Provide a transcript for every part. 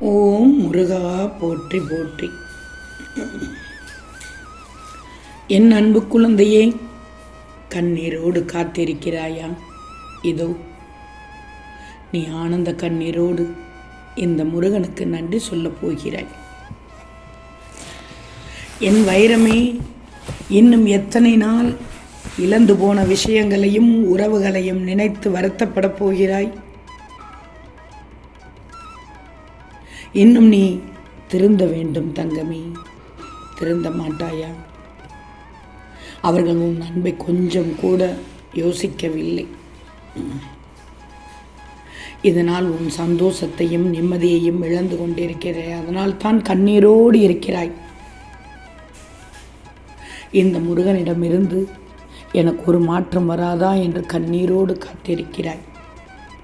ஓம் முருகா போற்றி போற்றி. என் அன்பு குழந்தையே கண்ணீரோடு காத்திருக்கிறாயா? இதோ நீ ஆனந்த கண்ணீரோடு இந்த முருகனுக்கு நன்றி சொல்லப் போகிறாய். என் வைரமே இன்னும் எத்தனை நாள் இழந்து போன விஷயங்களையும் உறவுகளையும் நினைத்து வருத்தப்படப் போகிறாய்? இன்னும் நீ திருந்த வேண்டும் தங்கமே. திருந்த மாட்டாயா? அவர்கள் உன் அன்பை கொஞ்சம் கூட யோசிக்கவில்லை. இதனால் உன் சந்தோஷத்தையும் நிம்மதியையும் இழந்து கொண்டிருக்கிறாய் அதனால் தான் கண்ணீரோடு இருக்கிறாய். இந்த முருகனிடமிருந்து எனக்கு ஒரு மாற்றம் வராதா என்று கண்ணீரோடு காத்திருக்கிறாய்.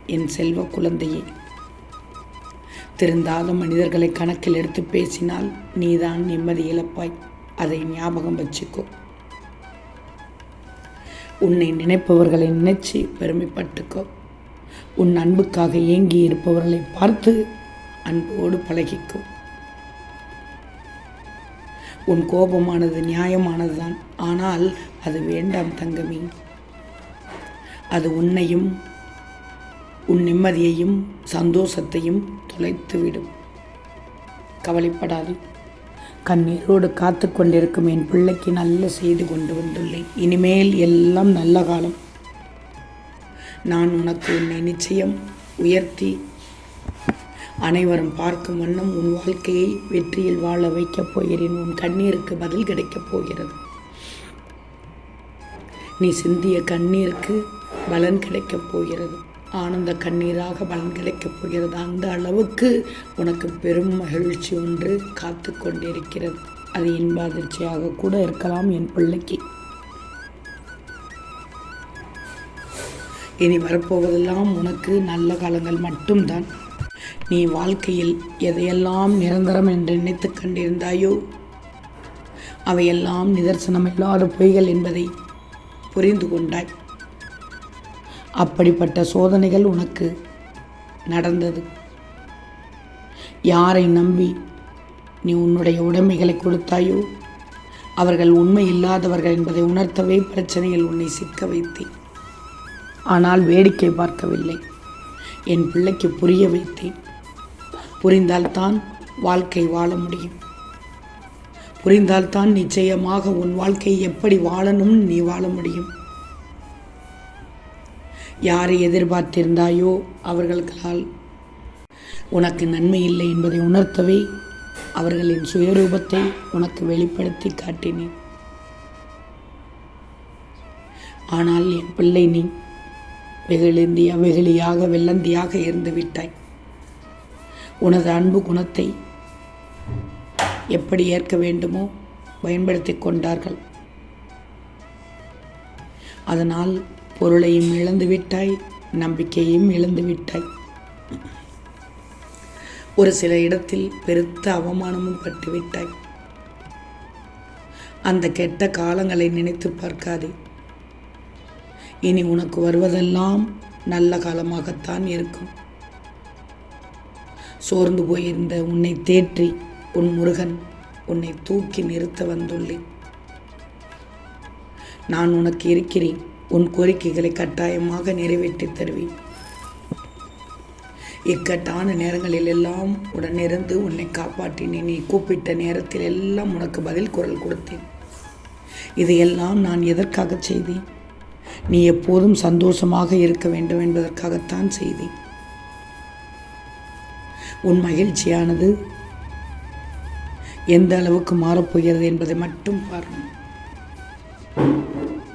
என் செல்வ குழந்தையே திருந்தாத மனிதர்களை கணக்கில் எடுத்து பேசினால் நீதான் நிம்மதி இழப்பாய். அதை ஞாபகம் வச்சுக்கோ. உன்னை நினைப்பவர்களை நினைச்சு பெருமைப்பட்டுக்கோ. உன் அன்புக்காக ஏங்கி இருப்பவர்களை பார்த்து அன்போடு பழகிக்கோ. உன் கோபமானது நியாயமானதுதான். ஆனால் அது வேண்டாம் தங்கமி. அது உன்னையும் உன் நிம்மதியையும் சந்தோஷத்தையும் தொலைத்துவிடும். கவலைப்படாது. கண்ணீரோடு காத்து கொண்டிருக்கும் என் பிள்ளைக்கு நல்ல செய்தி கொண்டு வந்துள்ளேன். இனிமேல் எல்லாம் நல்ல காலம். நான் உனக்கு உன்னை நிச்சயம் உயர்த்தி அனைவரும் பார்க்கும் வண்ணம் உன் வாழ்க்கையை வெற்றியில் வாழ வைக்கப் போகிறேன். உன் கண்ணீருக்கு பதில் கிடைக்கப் போகிறது. நீ சிந்திய கண்ணீருக்கு பலன் கிடைக்கப் போகிறது. ஆனந்த கண்ணீராக பலன் கிடைக்கப் போகிறது. அந்த அளவுக்கு உனக்கு பெரும் மகிழ்ச்சி ஒன்று காத்து கொண்டிருக்கிறது. அது இன்ப அதிர்ச்சியாக கூட இருக்கலாம் என் பிள்ளைக்கு. இனி வரப்போவதெல்லாம் உனக்கு நல்ல காலங்கள் மட்டும்தான். நீ வாழ்க்கையில் எதையெல்லாம் நிரந்தரம் என்று நினைத்து கண்டிருந்தாயோ அவையெல்லாம் நிதர்சனம் இல்லாத பொய்கள் என்பதை புரிந்து கொண்டாய். அப்படிப்பட்ட சோதனைகள் உனக்கு நடந்தது. யாரை நம்பி நீ உன்னுடைய உடைமைகளை கொடுத்தாயோ? அவர்கள் உண்மை இல்லாதவர்கள் என்பதை உணர்த்தவே பிரச்சனையில் உன்னை சிக்க வைத்தேன். ஆனால் வேடிக்கை பார்க்கவில்லை. என் பிள்ளைக்கு புரிய வைத்தேன். புரிந்தால்தான் வாழ்க்கை வாழ முடியும். புரிந்தால்தான் நிச்சயமாக உன் வாழ்க்கையை எப்படி வாழணும் நீ வாழ முடியும். யாரை எதிர்பார்த்திருந்தாயோ அவர்களால் உனக்கு நன்மை இல்லை என்பதை உணர்த்தவே அவர்களின் சுயரூபத்தை உனக்கு வெளிப்படுத்தி காட்டினேன். ஆனால் என் பிள்ளை நீ வெகுளிந்திய வெகுளியாக வெள்ளந்தியாக இருந்து விட்டாய். உனது அன்பு குணத்தை எப்படி ஏற்க வேண்டுமோ பயன்படுத்தி கொண்டார்கள். அதனால் பொருளையும் இழந்து விட்டாய் நம்பிக்கையும் இழந்து விட்டாய் ஒரு சில இடத்தில் பெருத்த அவமானமும் பட்டு விட்டாய் அந்த கெட்ட காலங்களை நினைத்து பார்க்காதே. இனி உனக்கு வருவதெல்லாம் நல்ல காலமாகத்தான் இருக்கும். சோர்ந்து போயிருந்த உன்னை தேற்றி உன் முருகன் உன்னை தூக்கி நிறுத்த வந்துள்ளேன். நான் உனக்கு இருக்கிறேன். உன் கோரிக்கைகளை கட்டாயமாக நிறைவேற்றி தருவேன். இக்கட்டான நேரங்களில் எல்லாம் உடனிருந்து உன்னை காப்பாற்றினேன் நீ கூப்பிட்ட நேரத்தில் எல்லாம் உனக்கு பதில் குரல் கொடுத்தேன். இதையெல்லாம் நான் எதற்காக செய்தேன்? நீ எப்போதும் சந்தோஷமாக இருக்க வேண்டும் என்பதற்காகத்தான் செய்தேன். உன் மகிழ்ச்சியானது எந்த அளவுக்கு மாறப்போகிறது என்பதை மட்டும் பாருங்கள்.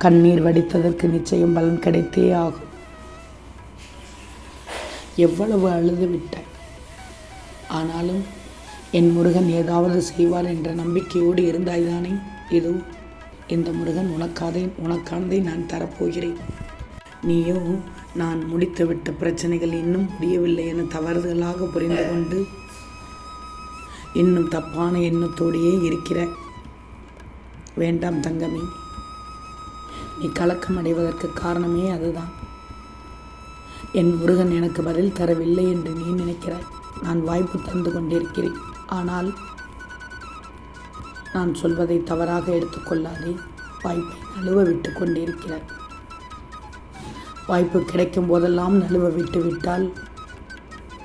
கண்ணீர் வடித்ததற்கு நிச்சயம் பலன் கிடைத்தே ஆகும். எவ்வளவு அழுது விட்டாய் ஆனாலும் என் முருகன் ஏதாவது செய்வார் என்ற நம்பிக்கையோடு இருந்தாய்தானே? இதோ இந்த முருகன் உனக்காதே உனக்கானதை நான் தரப்போகிறேன். நீயோ நான் முடித்துவிட்ட பிரச்சனைகள் இன்னும் முடியவில்லை என தவறுதலாக புரிந்து கொண்டு இன்னும் தப்பான எண்ணத்தோடையே இருக்கிற. வேண்டாம் தங்கமே நீ கலக்கம் அடைவதற்கு காரணமே அதுதான். என் முருகன் எனக்கு பதில் தரவில்லை என்று நீ நினைக்கிறாய். நான் வாய்ப்பு தந்து கொண்டிருக்கிறேன். ஆனால் நான் சொல்வதை தவறாக எடுத்துக்கொள்ளாதே வாய்ப்பை நழுவ விட்டு கொண்டிருக்கிறார். வாய்ப்பு கிடைக்கும் போதெல்லாம் நழுவ விட்டு விட்டால்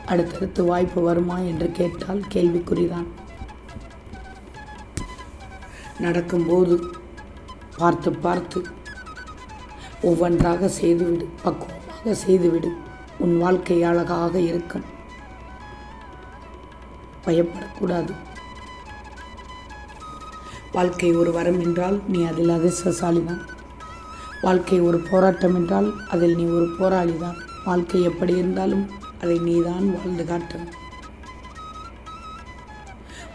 அடுத்தடுத்து வாய்ப்பு வருமா என்று கேட்டால் கேள்விக்குறிதான். நடக்கும்போது பார்த்து பார்த்து ஒவ்வொன்றாக செய்துவிடு பக்குவமாக செய்துவிடு. உன் வாழ்க்கை அழகாக இருக்கும் பயப்படக்கூடாது. வாழ்க்கை ஒரு வரம் என்றால் நீ அதில் அதிர்ஷ்டசாலிதான். வாழ்க்கை ஒரு போராட்டம் என்றால் அதில் நீ ஒரு போராளிதான். வாழ்க்கை எப்படி இருந்தாலும் அதை நீதான் வாழ்ந்து காட்டணும்.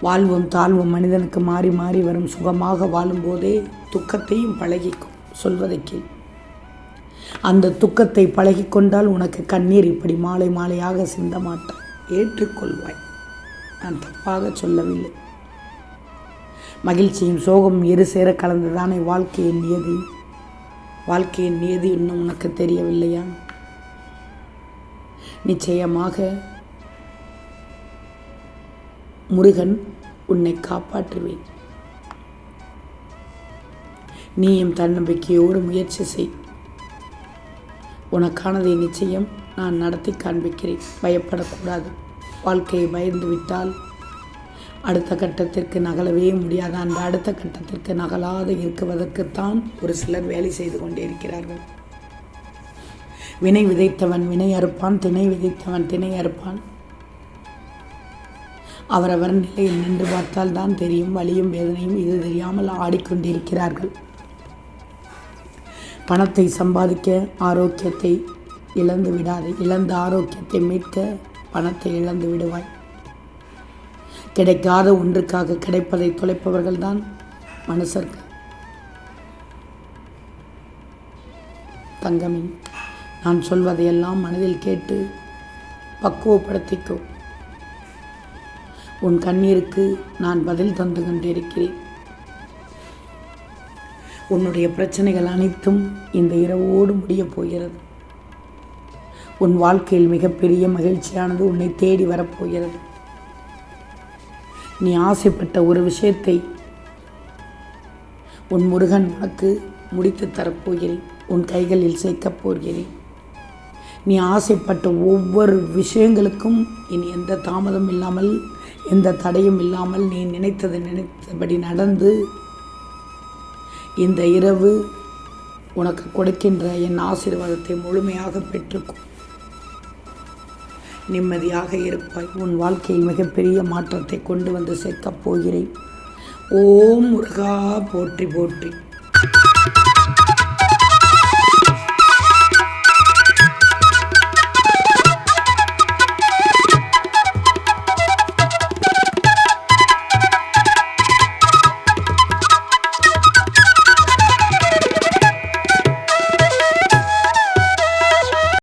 வாழ்வும் தாழ்வும் மனிதனுக்கு மாறி மாறி வரும். சுகமாக வாழும்போதே துக்கத்தையும் பழகிக்கும். சொல்வதை கேள். அந்த துக்கத்தை பழகிக்கொண்டால் உனக்கு கண்ணீர் இப்படி மாலை மாலையாக சிந்த மாட்டாய் ஏற்றுக்கொள்வாய். நான் தப்பாக சொல்லவில்லை. மகிழ்ச்சியும் சோகம் இரு சேர கலந்துதானே வாழ்க்கையின் நியதி? வாழ்க்கையின் நியதி இன்னும் உனக்கு தெரியவில்லையா? நிச்சயமாக முருகன் உன்னை காப்பாற்றுவேன். நீயும் தன்னம்பிக்கையோடு முயற்சி செய். உனக்கானதை நிச்சயம் நான் நடத்தி காண்பிக்கிறேன். பயப்படக்கூடாது. வாழ்க்கையை பயந்து விட்டால் அடுத்த கட்டத்திற்கு நகலவே முடியாது. அந்த அடுத்த கட்டத்திற்கு நகலாது இருக்குவதற்குத்தான் ஒரு சிலர் வேலை செய்து கொண்டே இருக்கிறார்கள். வினை விதைத்தவன் வினை அறுப்பான் திணை விதைத்தவன் திணை அறுப்பான். அவரவர் நிலையில் நின்று பார்த்தால் தான் தெரியும் வலியும் வேதனையும் இது தெரியாமல் ஆடிக்கொண்டிருக்கிறார்கள். பணத்தை சம்பாதிக்க ஆரோக்கியத்தை இழந்து விடாதே இழந்த ஆரோக்கியத்தை மீட்க பணத்தை இழந்து விடுவாய். கிடைக்காத ஒன்றுக்காக கிடைப்பதை தொலைப்பவர்கள்தான் மனுஷர்கள். தங்கமின் நான் சொல்வதையெல்லாம் மனதில் கேட்டு பக்குவப்படுத்திக்கோ. உன் கண்ணீருக்கு நான் பதில் தந்து கொண்டிருக்கிறேன் உன்னுடைய பிரச்சனைகள் அனைத்தும் இந்த இரவோடு முடிய போகிறது. உன் வாழ்க்கையில் மிகப்பெரிய மகிழ்ச்சியானது உன்னை தேடி வரப்போகிறது. நீ ஆசைப்பட்ட ஒரு விஷயத்தை உன் முருகன் உனக்கு முடித்து தரப்போகிறேன். உன் கைகளில் சேர்க்கப் போகிறேன். நீ ஆசைப்பட்ட ஒவ்வொரு விஷயங்களுக்கும் இனி எந்த தாமதம் இல்லாமல் எந்த தடையும் இல்லாமல் நீ நினைத்தது நினைத்தபடி நடந்து இந்த இரவு உனக்கு கொடுக்கின்ற என் ஆசீர்வாதத்தை முழுமையாக பெற்றுக்கும் நிம்மதியாக இருப்பாய். உன் வாழ்க்கையில் மிகப்பெரிய மாற்றத்தை கொண்டு வந்து சேர்க்கப் போகிறேன். ஓம் முருகா போற்றி போற்றி.